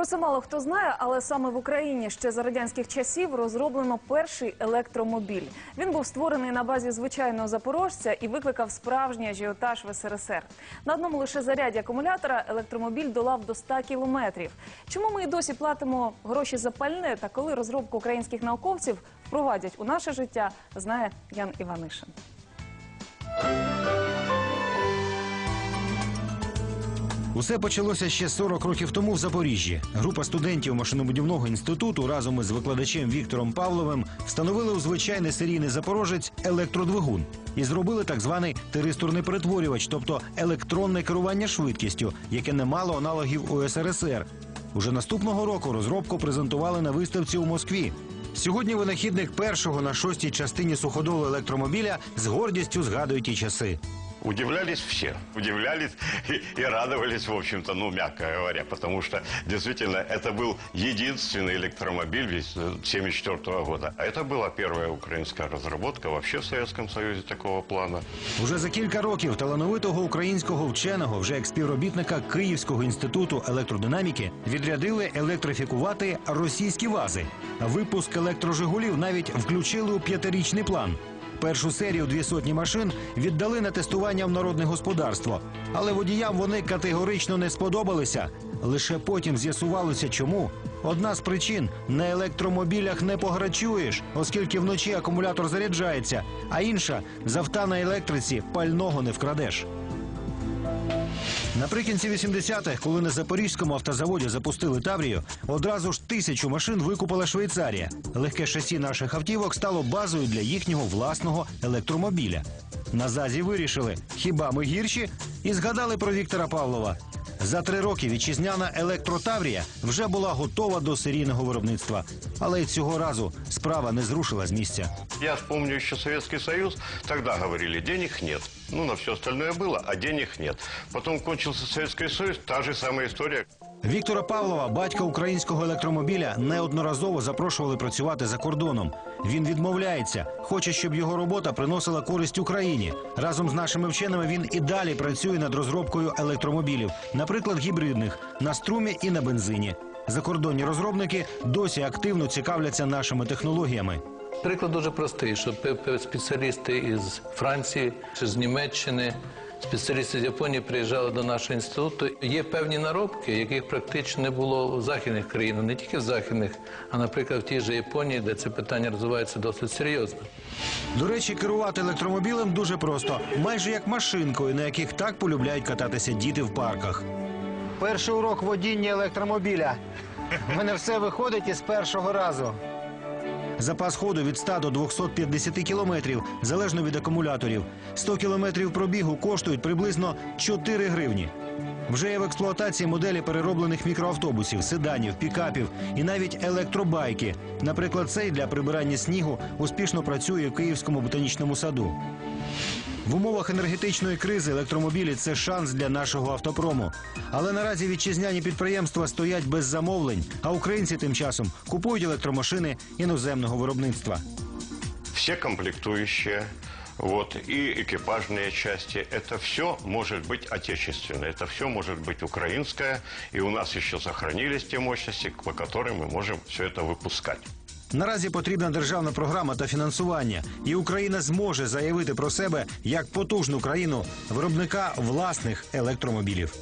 Про це мало хто знає, але саме в Україні ще за радянських часів розроблено перший електромобіль. Він був створений на базі звичайного запорожця і викликав справжній ажіотаж в СРСР. На одному лише заряді акумулятора електромобіль долав до 100 кілометрів. Чому ми і досі платимо гроші за пальне та коли розробку українських науковців впровадять у наше життя, знає Ян Іванишин. Усе почалося ще 40 років тому в Запоріжжі. Група студентів машинобудівного інституту разом із викладачем Віктором Павловим встановили у звичайний серійний запорожець електродвигун і зробили так званий тиристорний перетворювач, тобто електронне керування швидкістю, яке не мало аналогів у СРСР. Уже наступного року розробку презентували на виставці у Москві. Сьогодні винахідник першого на шостій частині суходолу електромобіля з гордістю згадує ті часи. Удивлялись все. Удивлялись и, и радовались, в общем-то, ну, мягко говоря, потому что действительно это был единственный электромобиль весь 1974 года. А это была первая украинская разработка вообще в Советском Союзе такого плана. Уже за кілька років талановитого українського вченого, вже як співробітника Київського інституту електродинаміки, відрядили електрифікувати російські вази. А Випуск електрожигулів навіть включили у п'ятирічний план. Першу серію дві сотні машин віддали на тестування в народне господарство, але водіям вони категорично не сподобалися. Лише потім з'ясувалося, чому. Одна з причин на електромобілях не пограчуєш, оскільки вночі акумулятор заряджається, а інша завта на електриці пального не вкрадеш. Наприкінці 80-х, коли на запорізькому автозаводі запустили Таврію, одразу ж тисячу машин викупила Швейцарія. Легке шасі наших автівок стало базою для їхнього власного електромобіля. На ЗАЗі вирішили, хіба ми гірші? І згадали про Віктора Павлова. За три роки вітчизняна електротаврія вже була готова до серійного виробництва. Але й цього разу справа не зрушила з місця. Я ж помню еще Советский Союз, тогда говорили, денег нет. Ну, на все остальное было, а денег нет. Потом кончился Советский Союз, та же самая история. Віктора Павлова, батька українського електромобіля, неодноразово запрошували працювати за кордоном. Він відмовляється, хоче, щоб його робота приносила користь Україні. Разом з нашими вченими він і далі працює над розробкою електромобілів, наприклад, гібридних на струмі і на бензині. Закордонні розробники досі активно цікавляться нашими технологіями. Приклад дуже простий, що пе- пе- спеціалісти із Франції чи з Німеччини, спеціалісти з Японії приїжджали до нашого інституту. Є певні наробки, яких практично не було в західних країнах, не тільки в західних, а наприклад в тій же Японії, де це питання розвивається досить серйозно. До речі, керувати електромобілем дуже просто, майже як машинкою, на яких так полюбляють кататися діти в парках. Перший урок водіння електромобіля. У мене все виходить із першого разу. Запас ходу від 100 до 250 кілометрів, залежно від акумуляторів. 100 кілометрів пробігу коштують приблизно 4 гривні. Вже є в експлуатації моделі перероблених мікроавтобусів, седанів, пікапів і навіть електробайки. Наприклад, цей для прибирання снігу успішно працює в Київському ботанічному саду. В умовах енергетичної кризи електромобілі це шанс для нашого автопрому. Але наразі вітчизняні підприємства стоять без замовлень, а українці тим часом купують електромашини іноземного виробництва. Все комплектующие, вот, и экипажные части, это все может быть отечественное, это все может быть украинское, и у нас еще сохранились те мощности, по которым мы можем все это выпускать. Наразі потрібна державна програма та фінансування, і Україна зможе заявити про себе як потужну країну виробника власних електромобілів.